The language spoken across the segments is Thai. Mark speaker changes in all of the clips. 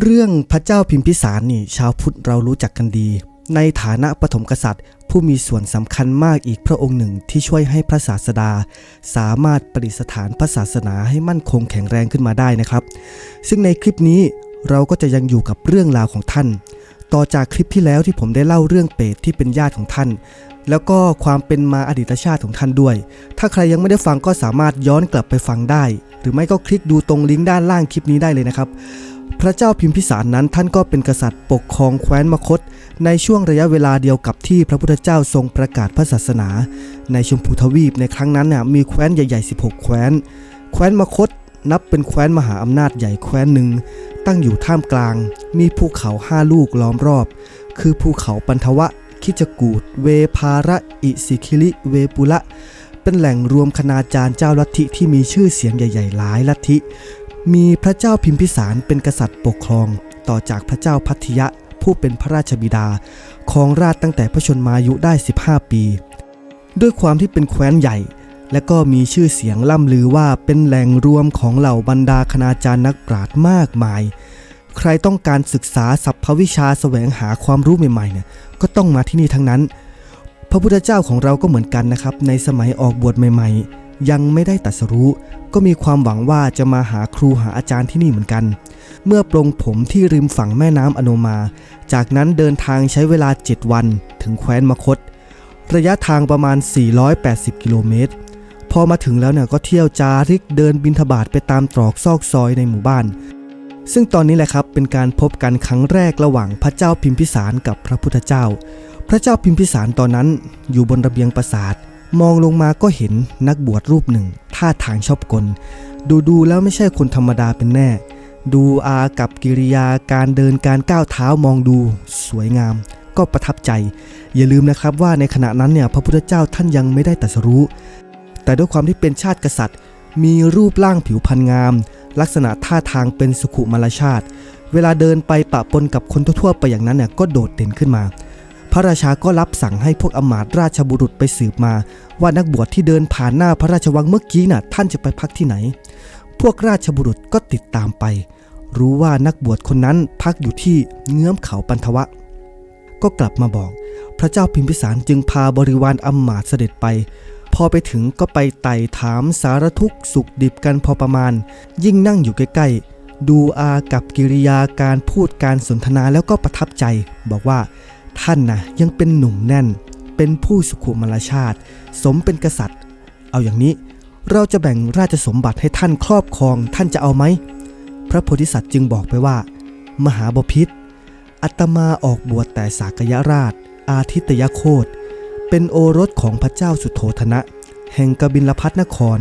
Speaker 1: เรื่องพระเจ้าพิมพิสารนี่ชาวพุทธเรารู้จักกันดี ในฐานะปฐมกษัตริย์ ผู้มีส่วนสำคัญมากอีกพระองค์หนึ่งที่ช่วยให้พระศาสดา สามารถประดิษฐานพระศาสนาให้มั่นคงแข็งแรงขึ้นมาได้นะครับ ซึ่งในคลิปนี้เราก็จะยังอยู่กับเรื่องราวของท่าน ต่อจากคลิปที่แล้วที่ผมได้เล่าเรื่องเปรตที่เป็นญาติของท่าน แล้วก็ความเป็นมาอดีตชาติของท่านด้วย ถ้าใครยังไม่ได้ฟังก็สามารถย้อนกลับไปฟังได้ หรือไม่ก็คลิกดูตรงลิงก์ด้านล่างคลิปนี้ได้เลยนะครับ พระเจ้าพิมพิสารนั้นท่านก็เป็นกษัตริย์ปกครองแคว้นมคต ในช่วงระยะเวลาเดียวกับที่พระพุทธเจ้าทรงประกาศพระศาสนา ในชมพูทวีปในครั้งนั้นน่ะมีแคว้นใหญ่ๆ 16 แคว้น แคว้นมคตนับเป็นแคว้นมหาอำนาจใหญ่แคว้นหนึ่ง ตั้งอยู่ท่ามกลาง มีภูเขาห้าลูกล้อมรอบ คือภูเขาปันทวะ คิจกูดเวภาระอิสิคิลิเวปุละเป็นแหล่งรวมคณาจารย์เจ้าลัทธิที่มีชื่อเสียงใหญ่ ๆ หลายลัทธิ มีพระเจ้าพิมพิสารเป็นกษัตริย์ปกครอง ต่อจากพระเจ้าพัทยะผู้เป็นพระราชบิดาครองราชตั้งแต่พระชนมายุได้ 15 ปี ด้วยความที่เป็นแคว้นใหญ่ และก็มีชื่อเสียงล่ำลือว่าเป็นแหล่งรวมของเหล่าบรรดาคณาจารย์นักปราชญ์มากมาย ใครต้องการศึกษาสัพพวิชาแสวงหาความรู้ใหม่ๆเนี่ยก็ต้องมาที่นี่ทั้งนั้น พระพุทธเจ้าของเราก็เหมือนกันนะครับ ในสมัยออกบวชใหม่ ๆ ยังไม่ได้ตรัสรู้ ก็มีความหวังว่าจะมาหาครูหาอาจารย์ที่นี่เหมือนกัน เมื่อปรงผมที่ริมฝั่งแม่น้ำอโนมา จากนั้นเดินทางใช้เวลา 7 วันถึงแคว้นมคต ระยะทางประมาณ 480 กิโลเมตร พอมาถึงแล้วเนี่ยก็เที่ยวจาริกเดินบินทบาทไปตามตรอกซอกซอยในหมู่บ้านซึ่งตอนนี้แหละครับเป็นการพบกันครั้งแรกระหว่างพระเจ้าพิมพิสารกับพระพุทธเจ้า พระเจ้าพิมพิสารตอนนั้นอยู่บนระเบียงปราสาท มองลงมาก็เห็นนักบวชรูปหนึ่ง ท่าทางชอบกล ดูดูแล้วไม่ใช่คนธรรมดาเป็นแน่ ดูอากับกิริยาการเดินการก้าวเท้ามองดูสวยงาม ก็ประทับใจ อย่าลืมนะครับว่าในขณะนั้นเนี่ยพระพุทธเจ้าท่านยังไม่ได้ตรัสรู้ แต่ด้วยความที่เป็นชาติกษัตริย์ มีรูปร่างผิวพรรณงาม ลักษณะท่าทางเป็นสุขุมารชาติ เวลาเดินไปปะปนกับคนทั่วๆไปอย่างนั้นเนี่ยก็โดดเด่นขึ้นมา พระราชาก็รับสั่งให้พวกอมาตราชบุรุษไปสืบมา ว่านักบวชที่เดินผ่านหน้าพระราชวังเมื่อกี้น่ะ ท่านจะไปพักที่ไหน พวกราชบุรุษก็ติดตามไป รู้ว่านักบวชคนนั้นพักอยู่ที่เงื้อมเขาปันทวะ ก็กลับมาบอก พระเจ้าพิมพิสารจึงพาบริวารอมาตเสด็จไป พอไปถึงก็ไปไต่ถามสารทุกสุขดิบกันพอประมาณ ยิ่งนั่งอยู่ใกล้ๆดูอากับกิริยาการพูดการสนทนาแล้วก็ประทับใจ บอกว่า ท่านนะยังเป็นหนุ่มแน่น เป็นผู้สุขุมรชาติ สมเป็นกษัตริย์ เอาอย่างนี้เราจะแบ่งราชสมบัติให้ท่านครอบครองท่านจะเอาไหม พระโพธิสัตว์จึงบอกไปว่า มหาบพิษอัตมาออกบวชแต่สากยราช อาทิตยโคตเป็นโอรสของพระเจ้าสุโธธนะ แห่งกบิลพัทนคร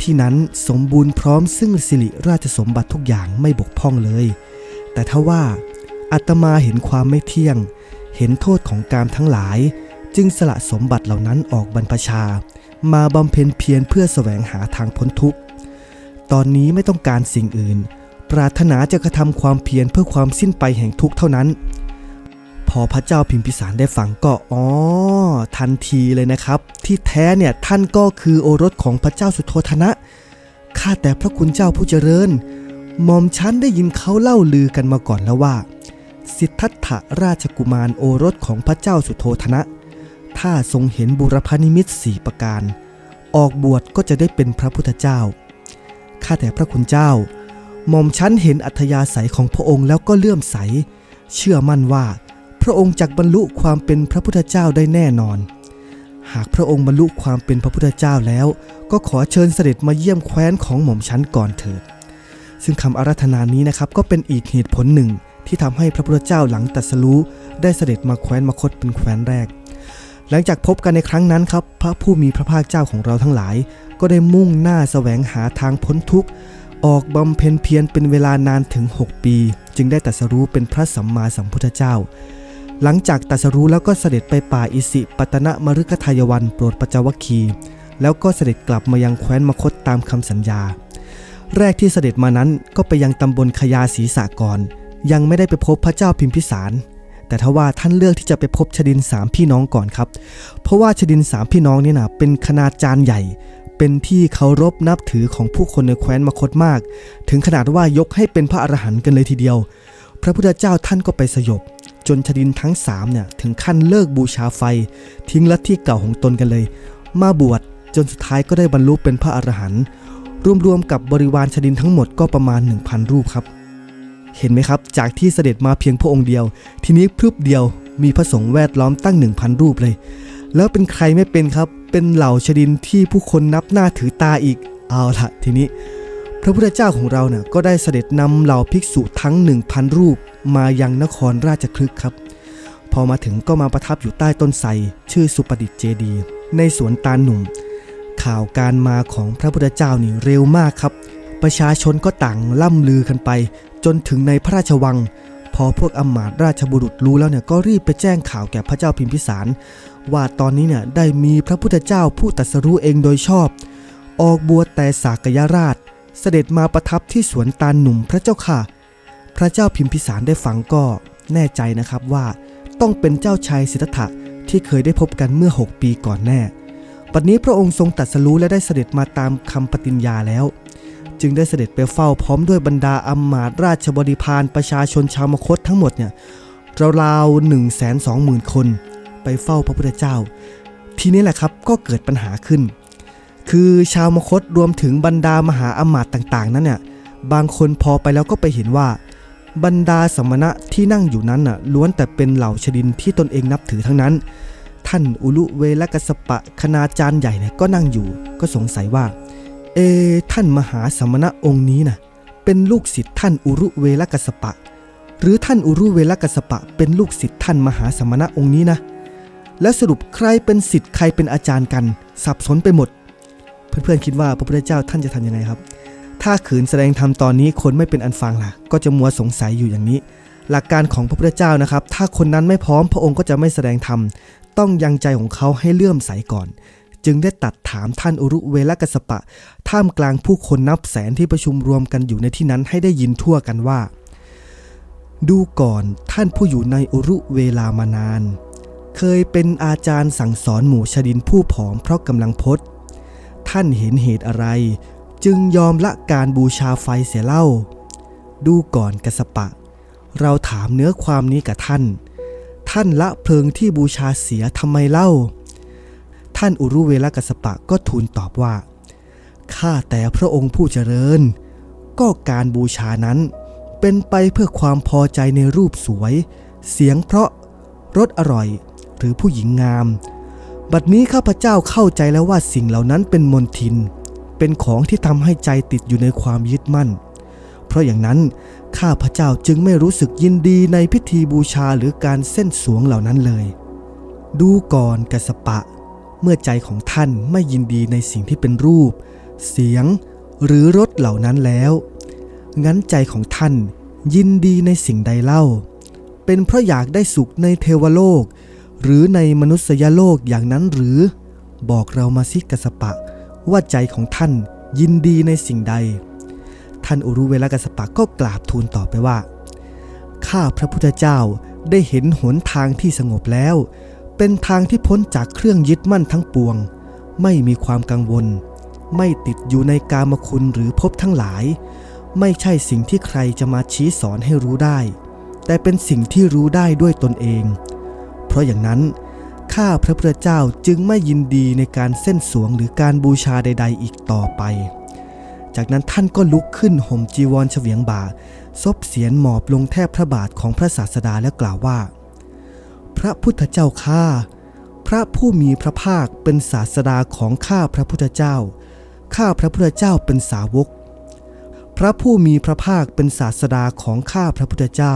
Speaker 1: ที่นั้นสมบูรณ์พร้อมซึ่งสิริราชสมบัติทุกอย่างไม่บกพร่องเลย แต่ถ้าว่าอาตมาเห็นความไม่เที่ยง เห็นโทษของกามทั้งหลาย จึงสละสมบัติเหล่านั้นออกบรรพชา มาบำเพ็ญเพียรเพื่อแสวงหาทางพ้นทุกข์ ตอนนี้ไม่ต้องการสิ่งอื่น ปรารถนาจะกระทำความเพียรเพื่อความสิ้นไปแห่งทุกข์เท่านั้น พอพระเจ้าพิมพิสารได้ฟังก็อ๋อทันทีเลยนะครับ ที่แท้เนี่ยท่านก็คือโอรสของพระเจ้าสุโธธนะข้าแต่พระคุณเจ้าผู้เจริญหม่อมฉันได้ยินเขาเล่าลือกันมาก่อนแล้วว่า สิทธัตถะราชกุมารโอรสของพระเจ้าสุโธธนะ ถ้าทรงเห็นบุรพนิมิตสี่ประการ ออกบวชก็จะได้เป็นพระพุทธเจ้า ข้าแต่พระคุณเจ้า หม่อมฉันเห็นอัธยาศัยของพระองค์แล้วก็เลื่อมใส เชื่อมั่นว่า พระองค์จักบรรลุความเป็นพระพุทธเจ้าได้แน่นอน หากพระองค์บรรลุความเป็นพระพุทธเจ้าแล้ว ก็ขอเชิญเสด็จมาเยี่ยมแคว้นของหม่อมฉันก่อนเถิด ซึ่งคำอาราธนานี้นะครับก็เป็นอีกเหตุผลหนึ่ง ที่ทำให้พระพุทธเจ้าหลังตรัสรู้ได้เสด็จมาแคว้นมคตเป็นแคว้นแรก หลังจากพบกันในครั้งนั้นครับ พระผู้มีพระภาคเจ้าของเราทั้งหลาย ก็ได้มุ่งหน้าแสวงหาทางพ้นทุกข์ ออกบำเพ็ญเพียรเป็นเวลานานถึง 6 ปี จึงได้ตรัสรู้เป็นพระสัมมาสัมพุทธเจ้า หลังจากตรัสรู้แล้วก็เสด็จไปป่าอิสิปตนะมฤคทายวันโปรดปัจจวัคคีแล้วก็เสด็จกลับมายังแคว้นมคตตามคำสัญญา แรกที่เสด็จมานั้นก็ไปยังตำบลขยาศีสะก่อน ยังไม่ได้ไปพบพระเจ้าพิมพิสาร แต่ทว่าท่านเลือกที่จะไปพบชดินสามพี่น้องก่อนครับ เพราะว่าชดินสามพี่น้องเนี่ยนะเป็นคณาจารย์ใหญ่ เป็นที่เคารพนับถือของผู้คนในแคว้นมคตมาก ถึงขนาดว่ายกให้เป็นพระอรหันต์กันเลยทีเดียว พระพุทธเจ้าท่านก็ไปสยบ จนชดินทั้งสามเนี่ยถึงขั้นเลิกบูชาไฟ ทิ้งลัทธิเก่าของตนกันเลย มาบวชจนสุดท้ายก็ได้บรรลุเป็นพระอรหันต์รวมๆกับบริวารชดินทั้งหมดก็ประมาณ 1,000 รูปครับ เห็นไหมครับ จากที่เสด็จมาเพียงพระองค์เดียว ทีนี้พรึบเดียวมีพระสงฆ์แวดล้อมตั้ง 1,000 รูปเลย แล้วเป็นใครไม่เป็นครับ เป็นเหล่าชดินที่ผู้คนนับหน้าถือตาอีก เอาละทีนี้ พระพุทธเจ้าของเราเนี่ยก็ได้เสด็จนำเหล่าภิกษุทั้ง 1,000 รูป มายังนครราชคลึกครับ พอมาถึงก็มาประทับอยู่ใต้ต้นไทรชื่อสุประดิษฐ์เจดีย์ในสวนตาลหนุ่ม ข่าวการมาของพระพุทธเจ้านี่เร็วมากครับ ประชาชนก็ต่างล่ำลือกันไป จนถึงในพระราชวัง พอพวกอมาตราชบุรุษรู้แล้วเนี่ยก็รีบไปแจ้งข่าวแก่พระเจ้าพิมพิสาร ว่าตอนนี้เนี่ยได้มีพระพุทธเจ้าผู้ตรัสรู้เองโดยชอบ ออกบวชแต่สากยราช เสด็จมาประทับที่สวนตาลหนุ่มพระเจ้าค่ะ พระเจ้าพิมพิสารได้ฟังก็แน่ใจนะครับว่าต้องเป็นเจ้าชายสิทธัตถะที่เคยได้พบกันเมื่อ 6 ปีก่อนแน่ ปัจจุบันพระองค์ทรงตรัสรู้และได้เสด็จมาตามคำปฏิญญาแล้ว จึงได้เสด็จไปเฝ้าพร้อมด้วยบรรดาอำมาตราชบริพารประชาชนชาวมคตทั้งหมดเนี่ยราวๆหนึ่งแสนสองหมื่นคน ไปเฝ้าพระพุทธเจ้า ทีนี้แหละครับก็เกิดปัญหาขึ้น คือชาวมคตรวมถึงบรรดามหาอำมาตต่างๆ นั้นเนี่ยบางคนพอไปแล้วก็ไปเห็นว่า บรรดาสมณะที่นั่งอยู่นั้นน่ะล้วนแต่เป็นเหล่าชดินที่ตนเองนับถือทั้งนั้น ท่านอุลุเวลกัสปะคณาจารย์ใหญ่เนี่ยก็นั่งอยู่ก็สงสัยว่า เอ ท่านมหาสมณะองค์นี้นะเป็นลูกศิษย์ท่านอุรุเวลกัสปะ หรือท่านอุรุเวลกัสสปะ เป็นลูกศิษย์ท่านมหาสมณะองค์นี้นะและสรุปใครเป็นศิษย์ใครเป็นอาจารย์กัน สับสนไปหมด เพื่อนๆคิดว่าพระพุทธเจ้าท่านจะทำยังไงครับ ถ้าขืนแสดงธรรมตอนนี้คนไม่เป็นอันฟังล่ะ ก็จะมัวสงสัยอยู่อย่างนี้ หลักการของพระพุทธเจ้านะครับ ถ้าคนนั้นไม่พร้อมพระองค์ก็จะไม่แสดงธรรมต้องยังใจของเขาให้เลื่อมใสก่อน จึงได้ตัดถามท่านอุรุเวลกัสสปะ ท่ามกลางผู้คนนับแสนที่ประชุมรวมกันอยู่ในที่นั้นให้ได้ยินทั่วกันว่า ดูก่อนท่านผู้อยู่ในอุรุเวลามานาน เคยเป็นอาจารย์สั่งสอนหมู่ชดินผู้ผอมเพราะกำลังพดท่านเห็นเหตุอะไร จึงยอมละการบูชาไฟเสียเล่า ดูก่อนกัสปะ เราถามเนื้อความนี้กับท่าน ท่านละเพลิงที่บูชาเสียทำไมเล่า ท่านอุรุเวลกัสปะก็ทูลตอบว่า ข้าแต่พระองค์ผู้เจริญ ก็การบูชานั้น เป็นไปเพื่อความพอใจในรูปสวย เสียงเพราะ รสอร่อย หรือผู้หญิงงาม บัดนี้ข้าพเจ้าเข้าใจแล้วว่าสิ่งเหล่านั้นเป็นมนทิน เป็นของที่ทำให้ใจติดอยู่ในความยึดมั่น เพราะอย่างนั้นข้าพเจ้าจึงไม่รู้สึกยินดีในพิธีบูชาหรือการเส้นสวงเหล่านั้นเลย ดูก่อนกัสปะ เมื่อใจของท่านไม่ยินดีในสิ่งที่เป็นรูป เสียงหรือรสเหล่านั้นแล้ว งั้นใจของท่านยินดีในสิ่งใดเล่า เป็นเพราะอยากได้สุขในเทวโลก หรือในมนุษยโลกอย่างนั้นหรือ บอกเรามาสิกัสปะ ว่าใจของท่านยินดีในสิ่งใด ท่านอุรุเวลกัสสปะก็กราบทูลตอบไปว่า ข้าพระพุทธเจ้าได้เห็นหนทางที่สงบแล้ว เป็นทางที่พ้นจากเครื่องยึดมั่นทั้งปวง ไม่มีความกังวล ไม่ติดอยู่ในกามคุณหรือภพทั้งหลาย ไม่ใช่สิ่งที่ใครจะมาชี้สอนให้รู้ได้ แต่เป็นสิ่งที่รู้ได้ด้วยตนเอง เพราะอย่างนั้น ข้าพระพุทธเจ้าจึงไม่ยินดีในการเส้นสวงหรือการบูชาใด ๆ อีกต่อไป จากนั้นท่านก็ลุกขึ้นห่มจีวรเฉวียงบ่าซบเสียนหมอบลงแทบพระบาทของพระศาสดาแล้วกล่าวว่า พระพุทธเจ้าข้าพระผู้มีพระภาคเป็นศาสดาของข้าพระพุทธเจ้า ข้าพระพุทธเจ้าเป็นสาวก พระผู้มีพระภาคเป็นศาสดาของข้าพระพุทธเจ้า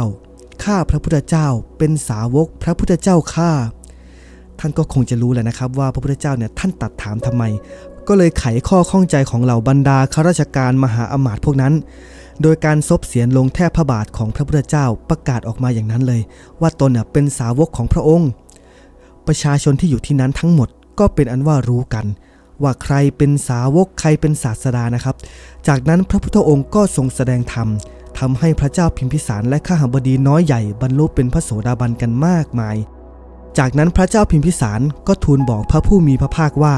Speaker 1: ข้าพระพุทธเจ้าเป็นสาวกพระพุทธเจ้าข้าท่านก็คงจะรู้แหละนะครับว่าพระพุทธเจ้าเนี่ยท่านตัดถามทำไม ก็เลยไขข้อข้องใจของเหล่าบรรดาข้าราชการมหาอมาตย์พวกนั้น โดยการซบเสียนลงแทบพระบาทของพระพุทธเจ้าประกาศออกมาอย่างนั้นเลย ว่าตนเป็นสาวกของพระองค์ ประชาชนที่อยู่ที่นั้นทั้งหมดก็เป็นอันว่ารู้กัน ว่าใครเป็นสาวกใครเป็นศาสดานะครับ จากนั้นพระพุทธองค์ก็ทรงแสดงธรรมทำให้พระเจ้าพิมพิสารและข้าหบดีน้อยใหญ่บรรลุเป็นพระโสดาบันกันมากมาย จากนั้นพระเจ้าพิมพิสารก็ทูลบอกพระผู้มีพระภาคว่า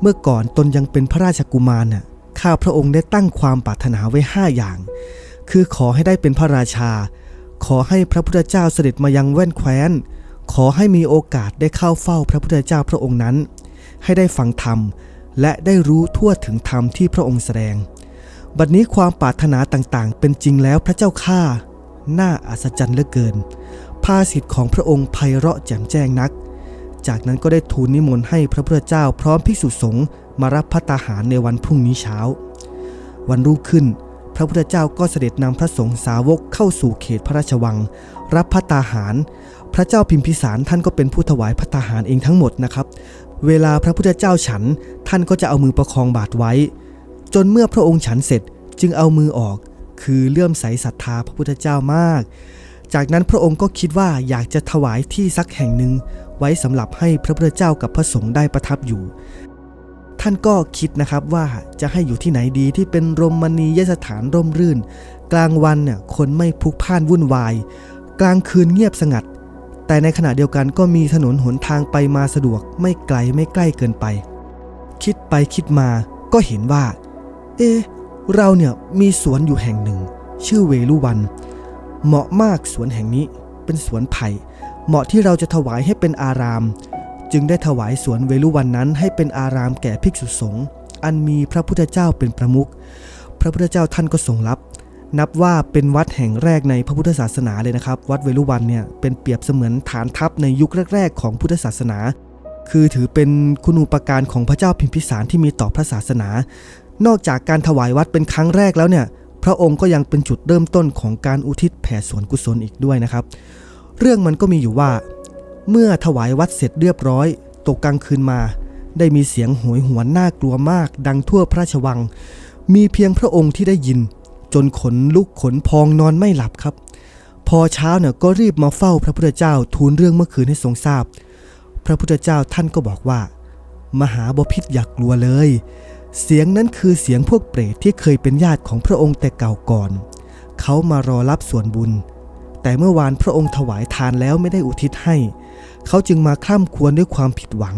Speaker 1: เมื่อก่อนตนยังเป็นพระราชกุมารน่ะ ข้าพระองค์ได้ตั้งความปรารถนาไว้ห้าอย่าง คือขอให้ได้เป็นพระราชา ขอให้พระพุทธเจ้าเสด็จมายังแว่นแคว้น ขอให้มีโอกาสได้เข้าเฝ้าพระพุทธเจ้าพระองค์นั้น ให้ได้ฟังธรรม และได้รู้ทั่วถึงธรรมที่พระองค์แสดง บัดนี้ความปรารถนาต่างๆ เป็นจริงแล้วพระเจ้าข้าน่าอัศจรรย์เหลือเกิน ภาสิทธิ์ของพระองค์ไพเราะแจ่มแจ้งนัก จากนั้นก็ได้ทูลนิมนต์ให้พระพุทธเจ้าพร้อมภิกษุสงฆ์ มารับพระตาหารในวันพรุ่งนี้เช้า วันรุ่งขึ้น พระพุทธเจ้าก็เสด็จนำพระสงฆ์สาวกเข้าสู่เขตพระราชวัง รับพระตาหาร พระเจ้าพิมพิสารท่านก็เป็นผู้ถวายพระตาหารเองทั้งหมดนะครับ เวลาพระพุทธเจ้าฉันท่านก็จะเอามือประคองบาทไว้ จนเมื่อพระองค์ฉันเสร็จจึงเอามือออก คือเลื่อมใสศรัทธาพระพุทธเจ้ามาก จากนั้นพระองค์ก็คิดว่าอยากจะถวายที่สักแห่งหนึ่งไว้สำหรับให้พระพุทธเจ้ากับพระสงฆ์ได้ประทับอยู่ ท่านก็คิดนะครับว่าจะให้อยู่ที่ไหนดีที่เป็นรมณียสถานร่มรื่น กลางวันเนี่ยคนไม่พลุกพล่านวุ่นวาย กลางคืนเงียบสงัด แต่ในขณะเดียวกันก็มีถนนหนทางไปมาสะดวกไม่ไกลไม่ใกล้เกินไป คิดไปคิดมาก็เห็นว่า เอ๊เราเนี่ยมีสวนอยู่แห่งหนึ่ง ชื่อเวลุวัน เหมาะมากสวนแห่งนี้เป็นสวนไผ่ เหมาะที่เราจะถวายให้เป็นอาราม จึงได้ถวายสวนเวลุวันนั้นให้เป็นอารามแก่ภิกษุสงฆ์อันมีพระพุทธเจ้าเป็นประมุข พระพุทธเจ้าท่านก็ทรงรับ นับว่าเป็นวัดแห่งแรกในพระพุทธศาสนาเลยนะครับ วัดเวลุวันเนี่ยเป็นเปรียบเสมือนฐานทัพในยุคแรก ๆ ของพุทธศาสนา คือถือเป็นคุณูปการของพระเจ้าพิมพิสารที่มีต่อพระศาสนา นอกจากการถวายวัดเป็นครั้งแรกแล้วเนี่ย พระองค์ก็ยังเป็นจุดเริ่มต้นของการอุทิศแผ่ส่วนกุศลอีกด้วยนะครับ เรื่องมันก็มีอยู่ว่า เมื่อถวายวัดเสร็จเรียบร้อย ตกกลางคืนมา ได้มีเสียงโหยหวนน่ากลัวมาก ดังทั่วพระราชวัง มีเพียงพระองค์ที่ได้ยิน จนขนลุกขนพองนอนไม่หลับครับ พอเช้าเนี่ยก็รีบมาเฝ้าพระพุทธเจ้าทูลเรื่องเมื่อคืนให้ทรงทราบ พระพุทธเจ้าท่านก็บอกว่า มหาบพิษอย่ากกลัวเลย เสียงนั้นคือเสียงพวกเปรตที่เคยเป็นญาติของพระองค์แต่เก่าก่อน เขามารอรับส่วนบุญ แต่เมื่อวานพระองค์ถวายทานแล้วไม่ได้อุทิศให้ เขาจึงมาคร่ำควรด้วยความผิดหวัง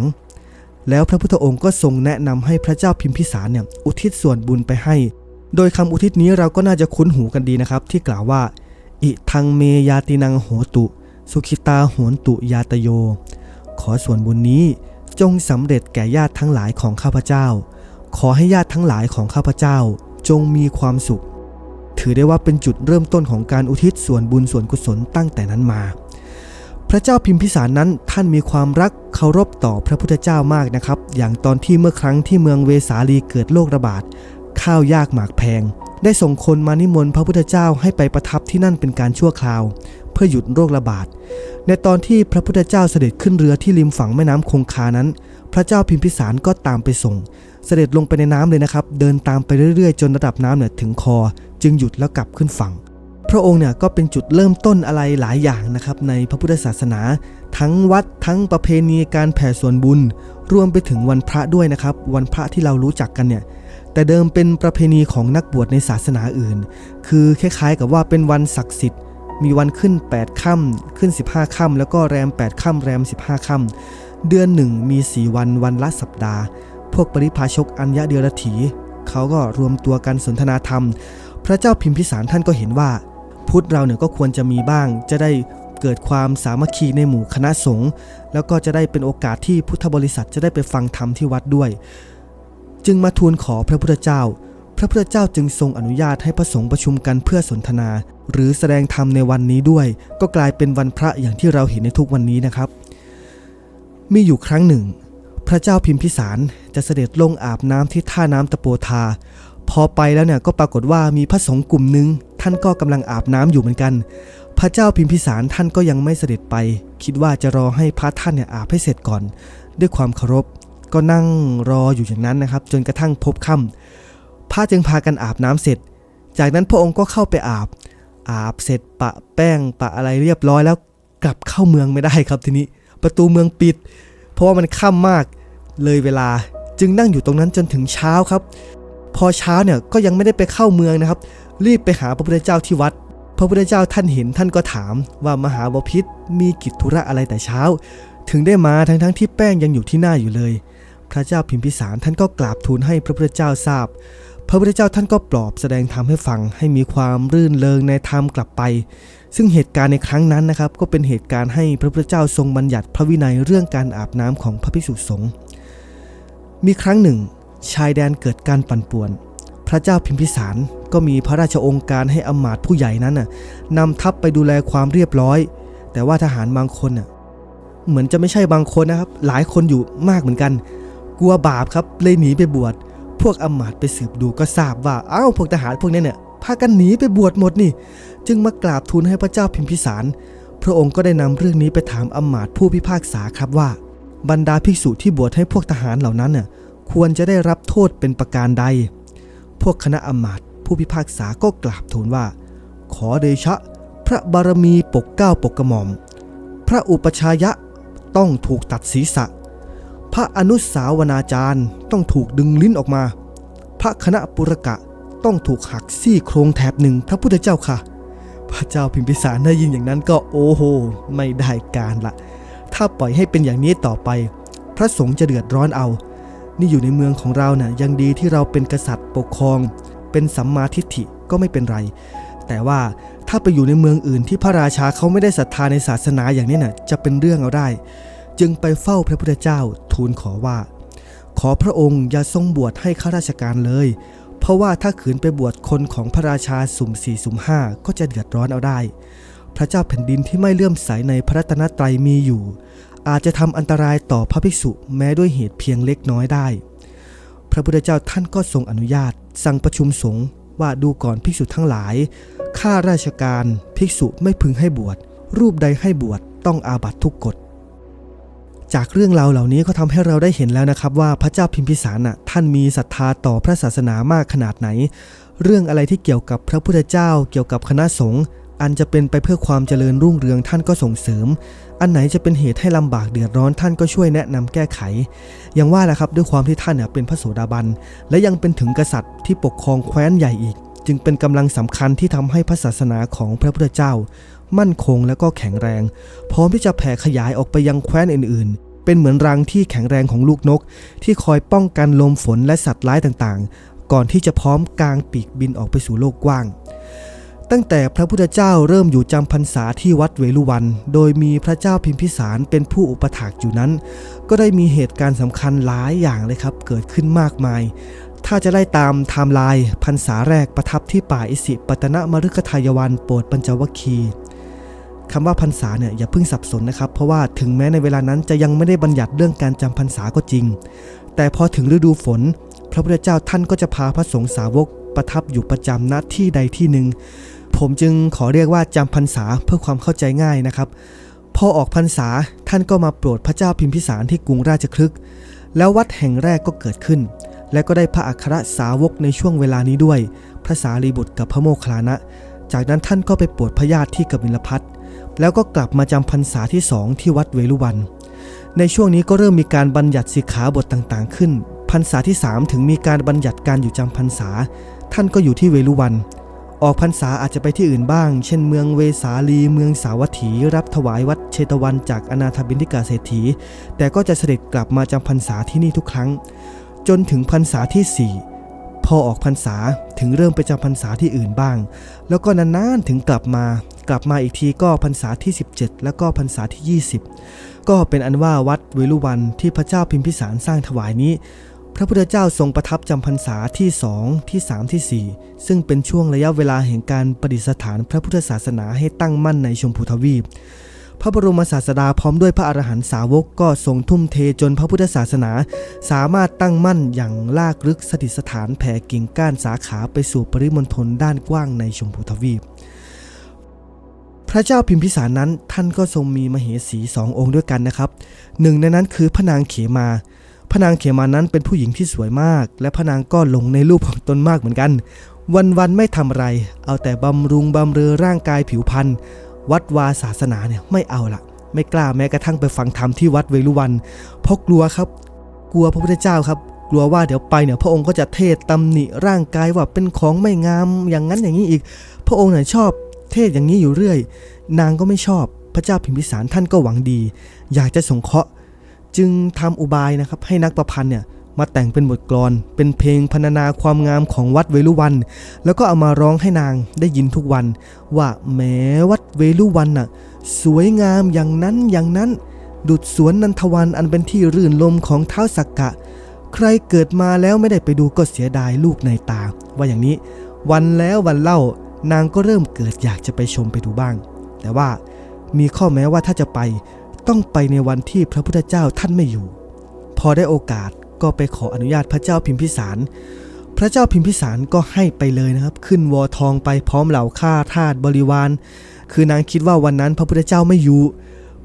Speaker 1: แล้วพระพุทธองค์ก็ทรงแนะนำให้พระเจ้าพิมพิสารเนี่ยอุทิศส่วนบุญไปให้ โดยคำอุทิศนี้เราก็น่าจะคุ้นหูกันดีนะครับ ที่กล่าวว่า อิทังเมยาตินังโหตุ สุขิตาโหนตุยาตโย ขอส่วนบุญนี้จงสำเร็จแก่ญาติทั้งหลายของข้าพเจ้า ขอให้ญาติทั้งหลายของข้าพเจ้า จงมีความสุข ถือได้ว่าเป็นจุดเริ่มต้นของการอุทิศส่วนบุญส่วนกุศลตั้งแต่นั้นมา พระเจ้าพิมพิสารนั้นท่านมีความรักเคารพต่อพระพุทธเจ้ามากนะครับ อย่างตอนที่เมื่อครั้งที่เมืองเวสาลีเกิดโรคระบาด ข้าวยากหมากแพง ได้ส่งคนมานิมนต์พระพุทธเจ้าให้ไปประทับที่นั่นเป็นการชั่วคราว เพื่อหยุดโรคระบาด ในตอนที่พระพุทธเจ้าเสด็จขึ้นเรือที่ริมฝั่งแม่น้ำคงคานั้น พระเจ้าพิมพิสารก็ตามไปส่ง เสด็จลงไปในน้ำเลยนะครับ เดินตามไปเรื่อยๆ จนระดับน้ำเนี่ยถึงคอ จึงหยุดแล้วกลับขึ้นฝั่ง พระองค์เนี่ยก็เป็นจุดเริ่มต้นอะไรหลายอย่างนะครับในพระพุทธศาสนา ทั้งวัดทั้งประเพณีการแผ่ส่วนบุญ รวมไปถึงวันพระด้วยนะครับ วันพระที่เรารู้จักกันเนี่ยแต่เดิมเป็นประเพณีของนักบวชในศาสนาอื่น คือคล้ายๆกับว่าเป็นวันศักดิ์สิทธิ์ มีวันขึ้น 8 ค่ำขึ้น 15 ค่ำแล้วก็แรม 8 ค่ำแรม 15 ค่ำเดือนหนึ่งมี 4 วันวันละสัปดาห์ พวกปริพาชกอัญญเดียรถีเขาก็รวมตัวกันสนทนาธรรม พระเจ้าพิมพิสารท่านก็เห็นว่า พุทธเราเนี่ยก็ควรจะมีบ้าง จะได้เกิดความสามัคคีในหมู่คณะสงฆ์แล้วก็จะได้เป็นโอกาสที่พุทธบริษัทจะได้ไปฟังธรรมที่วัดด้วย จึงมาทูลขอพระพุทธเจ้า พระพุทธเจ้าจึงทรงอนุญาตให้พระสงฆ์ประชุมกันเพื่อสนทนา หรือแสดงธรรมในวันนี้ด้วย ก็กลายเป็นวันพระอย่างที่เราเห็นในทุกวันนี้นะครับ มีอยู่ครั้งหนึ่ง พระเจ้าพิมพิสารจะเสด็จลงอาบน้ำที่ท่าน้ำตะโปธา พอไปแล้วเนี่ยก็ปรากฏว่ามีพระสงฆ์กลุ่มหนึ่ง ท่านก็กำลังอาบน้ำอยู่เหมือนกัน พระเจ้าพิมพิสารท่านก็ยังไม่เสด็จไป คิดว่าจะรอให้พระท่านเนี่ยอาบให้เสร็จก่อน ด้วยความเคารพก็นั่งรออยู่อย่างนั้นนะครับ จนกระทั่งพบค่ำพระจึงพากันอาบน้ำเสร็จ จากนั้นพระองค์ก็เข้าไปอาบ อาบเสร็จปะแป้งปะอะไรเรียบร้อยแล้วกลับเข้าเมืองไม่ได้ครับทีนี้ประตูเมืองปิด เพราะว่ามันค่ำมากเลยเวลาจึงนั่งอยู่ตรงนั้นจนถึงเช้าครับ พอเช้าเนี่ยก็ยังไม่ได้ไปเข้าเมืองนะครับ รีบไปหาพระพุทธเจ้าที่วัด พระพุทธเจ้าท่านเห็นท่านก็ถามว่ามหาบพิษมีกิจธุระอะไรแต่เช้า ถึงได้มาทั้งๆทที่แป้งยังอยู่ที่หน้าอยู่เลย พระเจ้าพิมพิสารท่านก็กราบทูลให้พระพุทธเจ้าทราบ พระพุทธเจ้าท่านก็ปลอบแสดงธรรมให้ฟังให้มีความรื่นเริงในธรรมกลับไป ซึ่งเหตุการณ์ในครั้งนั้นนะครับ ก็เป็นเหตุการณ์ให้พระพุทธเจ้าทรงบัญญัติพระวินัยเรื่องการอาบน้ำของพระภิกษุสงฆ์มีครั้งหนึ่ง ชายแดนเกิดการปั่นป่วน ระเจ้าพิมพิสารก็มีพระราชองค์การให้อำมาตย์ผู้ใหญ่นั้นน่ะนำทัพไปดูแลความเรียบร้อย แต่ว่าทหารบางคนน่ะเหมือนจะไม่ใช่บางคนนะครับ หลายคนอยู่มากเหมือนกัน กลัวบาปครับเลยหนีไปบวช พวกอำมาตย์ไปสืบดูก็ทราบว่าอ้าวพวกทหารพวกนี้เนี่ยพากันหนีไปบวชหมดนี่ จึงมากราบทูลให้พระเจ้าพิมพิสาร พระองค์ก็ได้นำเรื่องนี้ไปถามอำมาตย์ผู้พิพากษาครับว่า บรรดาภิกษุที่บวชให้พวกทหารเหล่านั้นน่ะควรจะได้รับโทษเป็นประการใด พวกคณะอมาตย์ผู้พิพากษาก็กราบทูลว่า ขอเดชะ พระบารมีปกเก้าปกกระหม่อม พระอุปชายะต้องถูกตัดศีรษะ พระอนุสาวนาจารย์ต้องถูกดึงลิ้นออกมา พระคณะปุรกะต้องถูกหักซี่โครงแถบหนึ่งพระพุทธเจ้าค่ะ พระเจ้าพิมพิสารได้ยินอย่างนั้นก็โอ้โห ไม่ได้การละ ถ้าปล่อยให้เป็นอย่างนี้ต่อไป พระสงฆ์จะเดือดร้อนเอา นี่อยู่ในเมืองของเรานะ่ะยังดีที่เราเป็นกษัตริย์ปกครอง เป็นสัมมาทิฏฐิก็ไม่เป็นไร แต่ว่าถ้าไปอยู่ในเมืองอื่นที่พระราชาเขาไม่ได้ศรัทธาในศาสนาอย่างนี้น่ะจะเป็นเรื่องเอาได้ จึงไปเฝ้าพระพุทธเจ้าทูลขอว่า ขอพระองค์อย่าทรงบวชให้ข้าราชการเลย เพราะว่าถ้าขืนไปบวชคนของพระราชาสุ่มสี่สุ่มห้าก็จะเดือดร้อนเอาได้ พระเจ้าแผ่นดินที่ไม่เลื่อมใสในพระรัตนตรัยมีอยู่ อาจจะทำอันตรายต่อพระภิกษุแม้ด้วยเหตุเพียงเล็กน้อยได้ พระพุทธเจ้าท่านก็ทรงอนุญาต สั่งประชุมสงฆ์ว่าดูก่อนภิกษุทั้งหลาย ข้าราชการภิกษุไม่พึงให้บวช รูปใดให้บวชต้องอาบัตทุกกฎ จากเรื่องราวเหล่านี้ก็ทำให้เราได้เห็นแล้วนะครับว่าพระเจ้าพิมพิสารน่ะท่านมีศรัทธาต่อพระศาสนามากขนาดไหน เรื่องอะไรที่เกี่ยวกับพระพุทธเจ้า เกี่ยวกับคณะสงฆ์ อันจะเป็นไปเพื่อความเจริญรุ่งเรืองท่านก็ส่งเสริม อันไหนจะเป็นเหตุให้ลำบากเดือดร้อนท่านก็ช่วยแนะนำแก้ไข อย่างว่าแหละครับด้วยความที่ท่านเป็นพระโสดาบัน และยังเป็นถึงกษัตริย์ที่ปกครองแคว้นใหญ่อีก จึงเป็นกำลังสำคัญที่ทำให้พระศาสนาของพระพุทธเจ้า มั่นคงและก็แข็งแรง พร้อมที่จะแผ่ขยายออกไปยังแคว้นอื่นๆ เป็นเหมือนรังที่แข็งแรงของลูกนก ที่คอยป้องกันลมฝนและสัตว์ร้ายต่างๆ ก่อนที่จะพร้อมกางปีกบินออกไปสู่โลกกว้าง ตั้งแต่พระพุทธเจ้าเริ่มอยู่จำพรรษาที่วัดเวลุวัน โดยมีพระเจ้าพิมพิสารเป็นผู้อุปถากอยู่นั้น ก็ได้มีเหตุการณ์สำคัญหลายอย่างเลยครับ เกิดขึ้นมากมาย ถ้าจะไล่ตามไทม์ไลน์พรรษาแรกประทับที่ป่าอิสิปตนมฤคทายวันโปรดปัญจวัคคีคำว่าพรรษาเนี่ยอย่าเพิ่งสับสนนะครับ เพราะว่าถึงแม้ในเวลานั้นจะยังไม่ได้บัญญัติเรื่องการจำพรรษาก็จริง แต่พอถึงฤดูฝน พระพุทธเจ้าท่านก็จะพาพระสงฆ์สาวกประทับอยู่ประจำณที่ใดที่หนึ่ง ผมจึงขอเรียกว่าจำพรรษาเพื่อความเข้าใจง่ายนะครับ พอออกพรรษาท่านก็มาโปรดพระเจ้าพิมพิสารที่กรุงราชคลึกแล้ววัดแห่งแรกก็เกิดขึ้น และก็ได้พระอัครสาวกในช่วงเวลานี้ด้วย พระสารีบุตรกับพระโมคคัลลานะ จากนั้นท่านก็ไปโปรดพระญาติที่กบิลพัทแล้วก็กลับมาจำพรรษาที่สองที่วัดเวลุวัน ในช่วงนี้ก็เริ่มมีการบัญญัติสิกขาบทต่างๆ ขึ้น พรรษาที่ 3 ถึงมีการบัญญัติการอยู่จำพรรษา ท่านก็อยู่ที่เวลุวัน ออกพรรษาอาจจะไปที่อื่นบ้าง เช่นเมืองเวสาลีเมืองสาวัตถี รับถวายวัดเชตวันจากอนาถบินทิกาเศรษฐี แต่ก็จะเสด็จกลับมาจำพรรษาที่นี่ทุกครั้ง จนถึงพรรษาที่ 4 พอออกพรรษาถึงเริ่มไปจำพรรษาที่อื่นบ้าง แล้วก็นานๆถึงกลับมา กลับมาอีกทีก็พรรษาที่ 17 แล้วก็พรรษาที่ 20 ก็เป็นอันว่าวัดเวลุวันที่พระเจ้าพิมพิสารสร้างถวายนี้ พระพุทธเจ้าทรงประทับจำพรรษาที่2ที่3ที่4ซึ่งเป็นช่วงระยะเวลาแห่งการประดิษฐานพระพุทธศาสนาให้ตั้งมั่นในชมพูทวีป พระบรมศาสดาพร้อมด้วยพระอรหันตสาวกก็ทรงทุ่มเทจนพระพุทธศาสนา สามารถตั้งมั่นอย่างลากลึกสถิตสถานแผ่กิ่งก้านสาขาไปสู่ปริมณฑลด้านกว้างในชมพูทวีปพระเจ้าพิมพิสารนั้นท่านก็ทรงมีมเหสีสององค์ด้วยกันนะครับ หนึ่งในนั้นคือพระนางเขมา พระนางเขมานั้นเป็นผู้หญิงที่สวยมาก และพระนางก็หลงในรูปของตนมากเหมือนกัน วันๆไม่ทำอะไร เอาแต่บำรุงบำเรอร่างกายผิวพรรณวัดวาศาสนาเนี่ยไม่เอาละไม่กล้าแม้กระทั่งไปฟังธรรมที่วัดเวลุวัน เพราะกลัวครับ กลัวพระพุทธเจ้าครับ กลัวว่าเดี๋ยวไปเนี่ยพระองค์ก็จะเทศตำหนิร่างกายว่าเป็นของไม่งามอย่างนั้นอย่างนี้อีก พระองค์เนี่ยชอบเทศอย่างนี้อยู่เรื่อย นางก็ไม่ชอบพระเจ้าพิมพิสารท่านก็หวังดี อยากจะสงเคราะห์ จึงทำอุบายนะครับให้นักประพันธ์เนี่ยมาแต่งเป็นบทกลอน เป็นเพลงพรรณนาความงามของวัดเวลุวัน แล้วก็เอามาร้องให้นางได้ยินทุกวัน ว่าแม้วัดเวลุวันน่ะสวยงามอย่างนั้นอย่างนั้น ดุดสวนนันทวันอันเป็นที่รื่นลมของเท้าสักกะ ใครเกิดมาแล้วไม่ได้ไปดูก็เสียดายลูกในตา ว่าอย่างนี้ วันแล้ววันเล่านางก็เริ่มเกิดอยากจะไปชมไปดูบ้าง แต่ว่ามีข้อแม้ว่าถ้าจะไป ต้องไปในวันที่พระพุทธเจ้าท่านไม่อยู่ พอได้โอกาสก็ไปขออนุญาตพระเจ้าพิมพิสาร พระเจ้าพิมพิสารก็ให้ไปเลยนะครับ ขึ้นวอทองไปพร้อมเหล่าข้าทาสบริวาร คือนางคิดว่าวันนั้นพระพุทธเจ้าไม่อยู่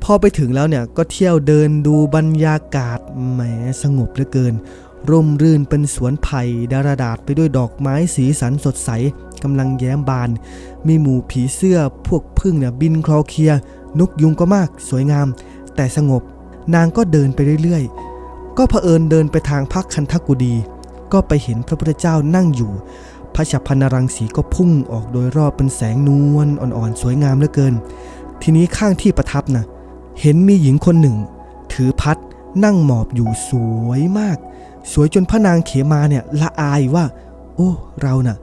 Speaker 1: พอไปถึงแล้วเนี่ยก็เที่ยวเดินดูบรรยากาศแหมสงบเหลือเกิน ร่มรื่นเป็นสวนไผ่ดาราดาษไปด้วยดอกไม้สีสันสดใสกำลังแย้มบาน มีหมู่ผีเสื้อพวกพึ่งเนี่ยบินคลอเคลีย นกยุงก็มากสวยงาม แต่สงบ นางก็เดินไปเรื่อยๆ ก็เผอิญเดินไปทางพักคันทกุดี ก็ไปเห็นพระพุทธเจ้านั่งอยู่ พระฉับพันรังสีก็พุ่งออกโดยรอบเป็นแสงนวลอ่อนๆ สวยงามเหลือเกิน ทีนี้ข้างที่ประทับนะเห็นมีหญิงคนหนึ่ง ถือพัดนั่งหมอบอยู่สวยมาก สวยจนพระนางเขมาเนี่ยละอายว่า โอ้เราน่ะ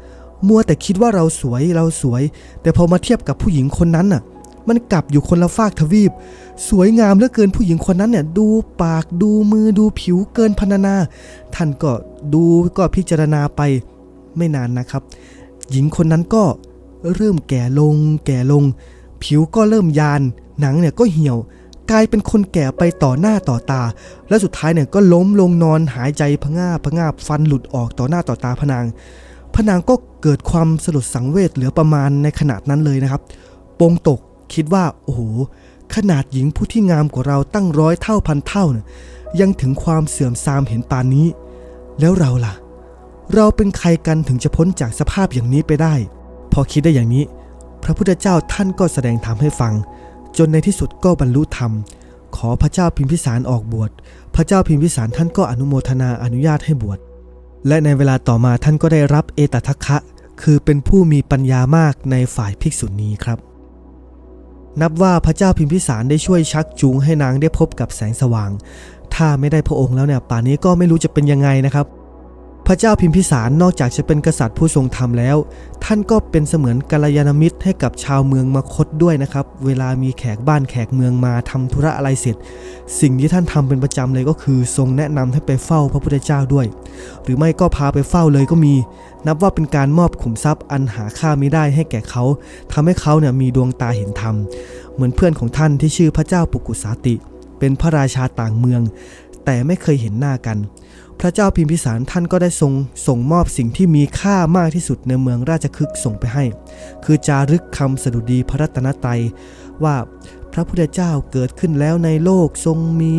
Speaker 1: มัวแต่คิดว่าเราสวยเราสวย แต่พอมาเทียบกับผู้หญิงคนนั้นน่ะ มันกลับอยู่คนละฟากทวีป สวยงามเหลือเกินผู้หญิงคนนั้นเนี่ยดูปากดูมือดูผิวเกินพรรณนา ท่านก็ดูก็พิจารณาไปไม่นานนะครับ หญิงคนนั้นก็เริ่มแก่ลง แก่ลง ผิวก็เริ่มยาน หนังเนี่ยก็เหี่ยว กลายเป็นคนแก่ไปต่อหน้าต่อตา แล้วสุดท้ายเนี่ยก็ล้มลงนอนหายใจพะงาพะงาฟันหลุดออกต่อหน้าต่อตาพนางพนางก็เกิดความสลดสังเวชเหลือประมาณในขนาดนั้นเลยนะครับ ปงตก คิดว่าโอ้โหขนาดหญิงผู้ที่งามกว่าเราตั้งร้อยเท่าพันเท่าเนี่ยยังถึงความเสื่อมทรามเห็นปานนี้ แล้วเราล่ะ เราเป็นใครกันถึงจะพ้นจากสภาพอย่างนี้ไปได้ พอคิดได้อย่างนี้ พระพุทธเจ้าท่านก็แสดงธรรมให้ฟัง จนในที่สุดก็บรรลุธรรม ขอพระเจ้าพิมพิสารออกบวช พระเจ้าพิมพิสารท่านก็อนุโมทนาอนุญาตให้บวช และในเวลาต่อมาท่านก็ได้รับเอตทัคคะ คือเป็นผู้มีปัญญามากในฝ่ายภิกษุณีครับ นับว่าพระเจ้าพิมพิสารได้ช่วยชักจูงให้นางได้พบกับแสงสว่าง ถ้าไม่ได้พระองค์แล้วเนี่ยป่านนี้ก็ไม่รู้จะเป็นยังไงนะครับ พระเจ้าพิมพิสารนอกจากจะเป็นกษัตริย์ผู้ทรงธรรมแล้ว ท่านก็เป็นเสมือนกัลยาณมิตรให้กับชาวเมืองมาคตด้วยนะครับ เวลามีแขกบ้านแขกเมืองมาทำธุระอะไรเสร็จ สิ่งที่ท่านทำเป็นประจำเลยก็คือทรงแนะนำให้ไปเฝ้าพระพุทธเจ้าด้วย หรือไม่ก็พาไปเฝ้าเลยก็มี นับว่าเป็นการมอบขุมทรัพย์อันหาค่าไม่ได้ให้แก่เขาทำให้เขาเนี่ยมีดวงตาเห็นธรรม เหมือนเพื่อนของท่านที่ชื่อพระเจ้าปุกุสาติ เป็นพระราชาต่างเมือง แต่ไม่เคยเห็นหน้ากัน พระเจ้าพิมพิสารท่านก็ได้ทรงส่งมอบสิ่งที่มีค่ามากที่สุดในเมืองราชคฤห์ส่งไปให้ คือจารึกคำสดุดีพระรัตนตรัยว่าพระพุทธเจ้าเกิดขึ้นแล้วในโลกทรงมี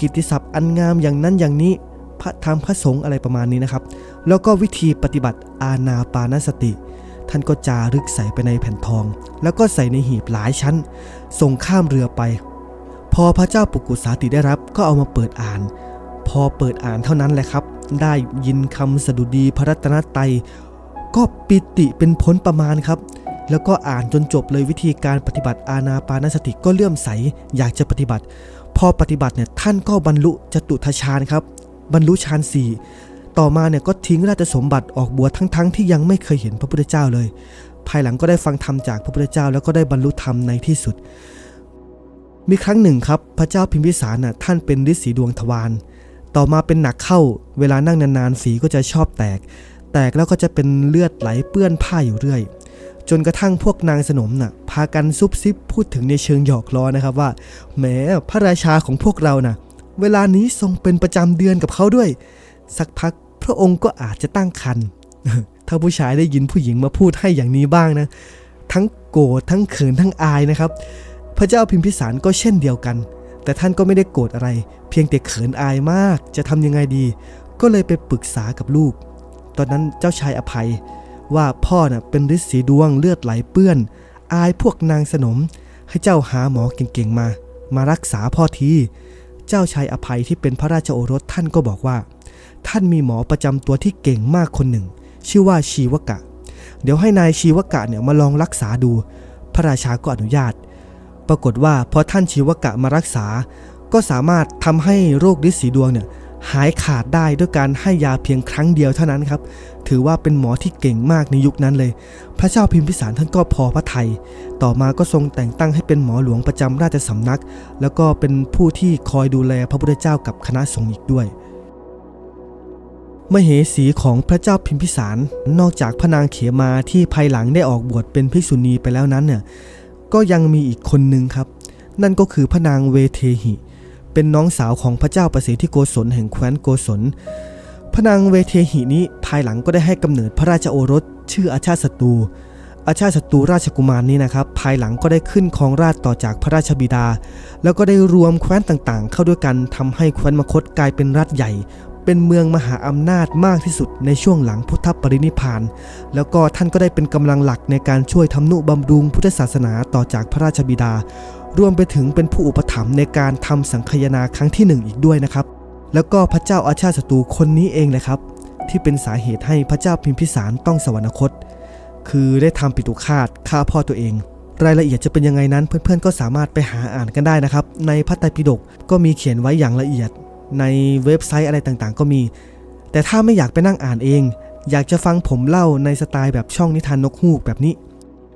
Speaker 1: กิตติศัพท์อันงามอย่างนั้นอย่างนี้ พระธรรมพระสงฆ์อะไรประมาณนี้นะครับ แล้วก็วิธีปฏิบัติอาณาปานสติ ท่านก็จารึกใส่ไปในแผ่นทอง แล้วก็ใส่ในหีบหลายชั้น ส่งข้ามเรือไป พอพระเจ้าปุกุสาติได้รับก็เอามาเปิดอ่าน พอเปิดอ่านเท่านั้นแหละครับ ได้ยินคำสดุดีพระรัตนตรัยก็ปิติเป็นพ้นประมาณครับแล้วก็อ่านจนจบเลยวิธีการปฏิบัติอาณาปานสติก็เลื่อมใสอยากจะปฏิบัติ พอปฏิบัติเนี่ยท่านก็บรรลุจตุทชาญครับ บรรลุฌานสี่ต่อมาเนี่ยก็ทิ้งราชสมบัติออกบวชทั้งๆทที่ยังไม่เคยเห็นพระพุทธเจ้าเลย ภายหลังก็ได้ฟังธรรมจากพระพุทธเจ้า แล้วก็ได้บรรลุธรรมในที่สุด มีครั้งหนึ่งครับ พระเจ้าพิมพิสารน่ะท่านเป็นฤทธิ์สีดวงทวารต่อมาเป็นหนักเข้า เวลานั่งนานๆฝีก็จะชอบแตก แตกแล้วก็จะเป็นเลือดไหลเปื้อนผ้าอยู่เรื่อย จนกระทั่งพวกนางสนมน่ะพากันซุบซิบพูดถึงในเชิงหยอกล้อนะครับว่าแหมพระราชาของพวกเราน่ะ เวลานี้ทรงเป็นประจำเดือนกับเขาด้วย สักพักพระองค์ก็อาจจะตั้งครรภ์ถ้าผู้ชายได้ยินผู้หญิงมาพูดให้อย่างนี้บ้างนะ ทั้งโกรธทั้งเขินทั้งอายนะครับ พระเจ้าพิมพิสารก็เช่นเดียวกัน แต่ท่านก็ไม่ได้โกรธอะไร เพียงแต่เขินอายมาก จะทำยังไงดี ก็เลยไปปรึกษากับลูก ตอนนั้นเจ้าชายอภัย ว่าพ่อน่ะเป็นฤทธิ์สีดวงเลือดไหลเปื้อน อายพวกนางสนม ให้เจ้าหาหมอเก่งๆมา มารักษาพ่อที เจ้าชายอภัยที่เป็นพระราชโอรสท่านก็บอกว่า ท่านมีหมอประจำตัวที่เก่งมากคนหนึ่ง ชื่อว่าชีวกะ เดี๋ยวให้นายชีวกะเนี่ยมาลองรักษาดู พระราชาก็อนุญาต ปรากฏว่าพอท่านชีวกะมารักษา ก็สามารถทำให้โรคฤทธิ์สีดวงเนี่ย หายขาดได้ด้วยการให้ยาเพียงครั้งเดียวเท่านั้นครับ ถือว่าเป็นหมอที่เก่งมากในยุคนั้นเลย พระเจ้าพิมพิสารท่านก็พอพระทัยต่อมาก็ทรงแต่งตั้งให้เป็นหมอหลวงประจำราชสำนัก แล้วก็เป็นผู้ที่คอยดูแลพระพุทธเจ้ากับคณะสงฆ์อีกด้วยมเหสีของพระเจ้าพิมพิสาร นอกจากพระนางเขมาที่ภายหลังได้ออกบวชเป็นภิกษุณีไปแล้วนั้นเนี่ยก็ยังมีอีกคนหนึ่งครับ นั่นก็คือพระนางเวเทหิ เป็นน้องสาวของพระเจ้าประสิทธิโกศลแห่งแคว้นโกศลพระนางเวเทหินี้ภายหลังก็ได้ให้กำเนิดพระราชโอรส ชื่ออาชาติศัตรูอาชาติศัตรูราชกุมารนี้นะครับ ภายหลังก็ได้ขึ้นครองราชต่อจากพระราชบิดา แล้วก็ได้รวมแคว้นต่างๆ เข้าด้วยกันทำให้แคว้นมคตกลายเป็นรัฐใหญ่ เป็นเมืองมหาอำนาจมากที่สุดในช่วงหลังพุทธปรินิพพาน แล้วก็ท่านก็ได้เป็นกำลังหลักในการช่วยทำนุบำรุงพุทธศาสนาต่อจากพระราชบิดา รวมไปถึงเป็นผู้อุปถัมภ์ในการทำสังคายนาครั้งที่หนึ่งอีกด้วยนะครับ แล้วก็พระเจ้าอาชาติศัตรูคนนี้เองแหละครับ ที่เป็นสาเหตุให้พระเจ้าพิมพิสารต้องสวรรคต คือได้ทำปิตุคาตฆ่าพ่อตัวเอง รายละเอียดจะเป็นยังไงนั้น เพื่อนๆก็สามารถไปหาอ่านกันได้นะครับ ในพระไตรปิฎกก็มีเขียนไว้อย่างละเอียด ในเว็บไซต์อะไรต่างๆ ก็มี แต่ถ้าไม่อยากไปนั่งอ่านเอง อยากจะฟังผมเล่าในสไตล์แบบช่องนิทานนกฮูกแบบนี้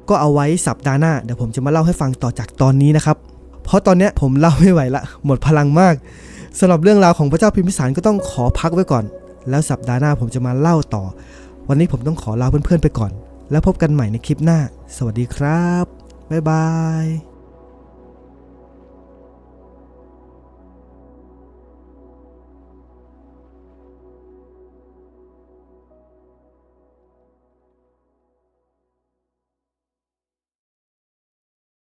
Speaker 1: ก็เอาไว้สัปดาห์หน้าเดี๋ยวผมจะมาเล่าให้ฟังต่อจากตอนนี้นะครับ เพราะตอนนี้ผมเล่าไม่ไหวละ หมดพลังมากสำหรับเรื่องราวของพระเจ้าพิมพิสารก็ต้องขอพักไว้ก่อน แล้วสัปดาห์หน้าผมจะมาเล่าต่อ วันนี้ผมต้องขอลาเพื่อนๆไปก่อน แล้วพบกันใหม่ในคลิปหน้า สวัสดีครับบ๊ายบาย